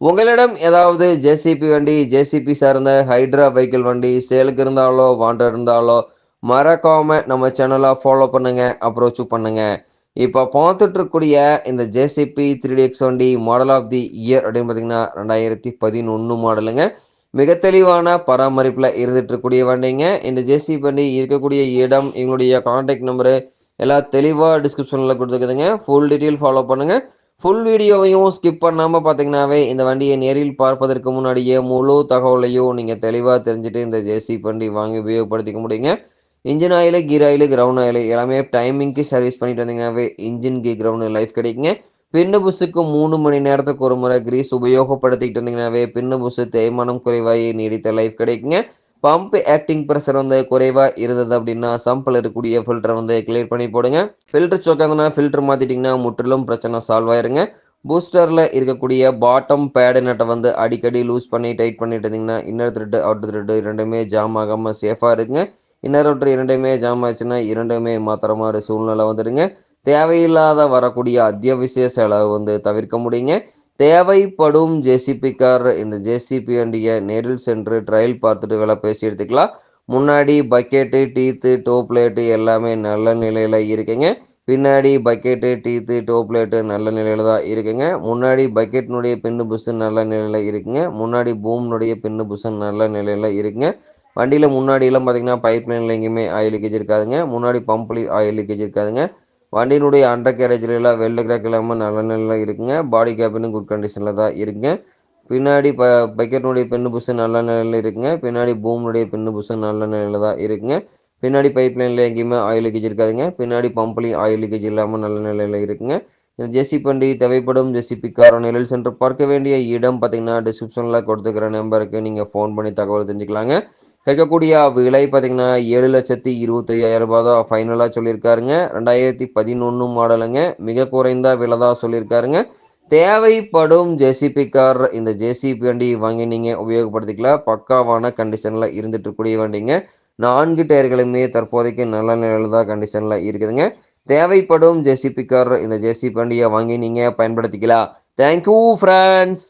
உங்களிடம் ஏதாவது ஜேசிபி வண்டி ஜேசிபி சார்ந்த ஹைட்ரா வெஹிக்கிள் வண்டி சேலுக்கு இருந்தாலோ வாண்டர் இருந்தாலோ மறக்காம நம்ம சேனலை ஃபாலோ பண்ணுங்க அப்ரோச் பண்ணுங்க. இப்போ பார்த்துட்டு இருக்கக்கூடிய இந்த ஜேசிபி த்ரீ எக்ஸ் வண்டி மாடல் ஆஃப் தி இயர் அப்படின்னு பார்த்தீங்கன்னா ரெண்டாயிரத்தி பதினொன்று மாடலுங்க மிக தெளிவான பராமரிப்பில் இருந்துட்டு இருக்கக்கூடிய வண்டிங்க. இந்த ஜேசிபி வண்டி இருக்கக்கூடிய இடம் எங்களுடைய கான்டாக்ட் நம்பரு எல்லாம் தெளிவாக டிஸ்கிரிப்ஷனில் கொடுத்துருக்குதுங்க. ஃபுல் டீட்டெயில் ஃபாலோ பண்ணுங்கள் ஃபுல் வீடியோவையும் ஸ்கிப் பண்ணாமல் பார்த்தீங்கன்னாவே இந்த வண்டியை நேரில் பார்ப்பதற்கு முன்னாடியே முழு தகவலையும் நீங்கள் தெளிவாக தெரிஞ்சுட்டு இந்த ஜேசி வண்டி வாங்கி உபயோகப்படுத்திக்க முடியுங்க. Engine oil gear oil ground oil எல்லாமே டைமிங்க்கு சர்வீஸ் பண்ணிட்டு வந்தீங்கன்னாவே இன்ஜின் கீ கிரவுண்ட் லைஃப் கிடைக்குங்க. பின்னு புஸ்ஸுக்கு மூணு மணி நேரத்துக்கு ஒரு முறை கிரீஸ் உபயோகப்படுத்திக்கிட்டு வந்தீங்கன்னாவே பின்னு புஸ் தேய்மானம் குறைவாகி நீடித்த லைஃப் கிடைக்குங்க. பம்ப் ஆக்டிங் ப்ரெஷர் வந்து குறைவாக இருந்தது அப்படின்னா சம்பில் இருக்கக்கூடிய ஃபில்டரை வந்து கிளியர் பண்ணி போடுங்க. ஃபில்டர் சோக்காங்கன்னா ஃபில்டர் மாற்றிட்டிங்கன்னா முற்றிலும் பிரச்சனை சால்வ் ஆயிருங்க. பூஸ்டரில் இருக்கக்கூடிய பாட்டம் பேடு நட்டை வந்து அடிக்கடி லூஸ் பண்ணி டைட் பண்ணிட்டு இருந்தீங்கன்னா இன்னர் த்ரெட்டு அவுட் த்ரெட்டு இரண்டுமே ஜாம் ஆகாமல் சேஃபாக இருக்குங்க இன்னர் அவுட்ரு இரண்டுமே ஜாம் ஆச்சுன்னா இரண்டுமே மாத்திர மாதிரி சூழ்நிலை வந்துடுங்க. தேவையில்லாத வரக்கூடிய அத்தியாவசிய செலவு வந்து தவிர்க்க முடியுங்க. தேவைப்படும் ஜேசிபி கார் இந்த ஜேசிபி வண்டியை நேரில் சென்று ட்ரையல் பார்த்துட்டு வேலை பேசி எடுத்துக்கலாம். முன்னாடி பக்கெட்டு டீத்து டோப் பிளேட்டு எல்லாமே நல்ல நிலையில் இருக்குங்க. பின்னாடி பக்கெட்டு டீத்து டோப்லேட்டு நல்ல நிலையில் தான் இருக்குங்க. முன்னாடி பக்கெட்னுடைய பின்னு புஷு நல்ல நிலையில் இருக்குங்க. முன்னாடி பூம்னுடைய பின்னு புஷு நல்ல நிலையில் இருக்குங்க. வண்டியில் முன்னாடியெல்லாம் பார்த்தீங்கன்னா பைப் லைனில் எங்கேயுமே ஆயில் லீக்கேஜ் இருக்காதுங்க. முன்னாடி பம்ப்லேயும் ஆயில் லீக்கேஜ் இருக்காதுங்க. வண்டியினுடைய அண்டர் கேரேஜ்லாம் வெள்ளை கிராக் இல்லாமல் நல்ல நிலையில் இருக்குங்க. பாடி கேபினும் குட் கண்டிஷனில் தான் இருக்குங்க. பின்னாடி ப பக்கெட்னுடைய பெண்ணு புஷன் நல்ல நிலையில் இருக்குங்க. பின்னாடி பூம்னுடைய பெண்ணு புஷன் நல்ல நிலையில் தான் இருக்குங்க. பின்னாடி பைப் லைனில் எங்கேயுமே ஆயில் லீக்கேஜ் இருக்காதுங்க. பின்னாடி பம்ப்லேயும் ஆயில் லீக்கேஜ் இல்லாமல் நல்ல நிலையில் இருக்குங்க. இந்த ஜெசி பண்டி தேவைப்படும் ஜெசிபி காரோ நிலையில் சென்று பார்க்க வேண்டிய இடம் பார்த்தீங்கன்னா டிஸ்கிரிப்ஷனில் கொடுத்துக்கிற நம்பருக்கு நீங்கள் ஃபோன் பண்ணி தகவல் தெரிஞ்சுக்கலாங்க. கேட்கக்கூடிய விலை பார்த்தீங்கன்னா ஏழு லட்சத்தி இருபத்தையாயிரம் ரூபாய் தான் ஃபைனலாக சொல்லியிருக்காருங்க. ரெண்டாயிரத்தி பதினொன்று மாடலுங்க. மிக குறைந்த விலை தான் சொல்லியிருக்காருங்க. தேவைப்படும் ஜேசிபி கார் இந்த ஜேசிபி வண்டி வாங்கி நீங்கள் உபயோகப்படுத்திக்கலாம். பக்காவான கண்டிஷனில் இருந்துட்டிருக்கக்கூடிய வண்டிங்க. நான்கு டயர்களுமே தற்போதைக்கு நல்ல நிலையில் தான் கண்டிஷனில் இருக்குதுங்க. தேவைப்படும் ஜேசிபி கார் இந்த ஜேசிபி வண்டியை வாங்கி நீங்கள் பயன்படுத்திக்கலாம். Thank you friends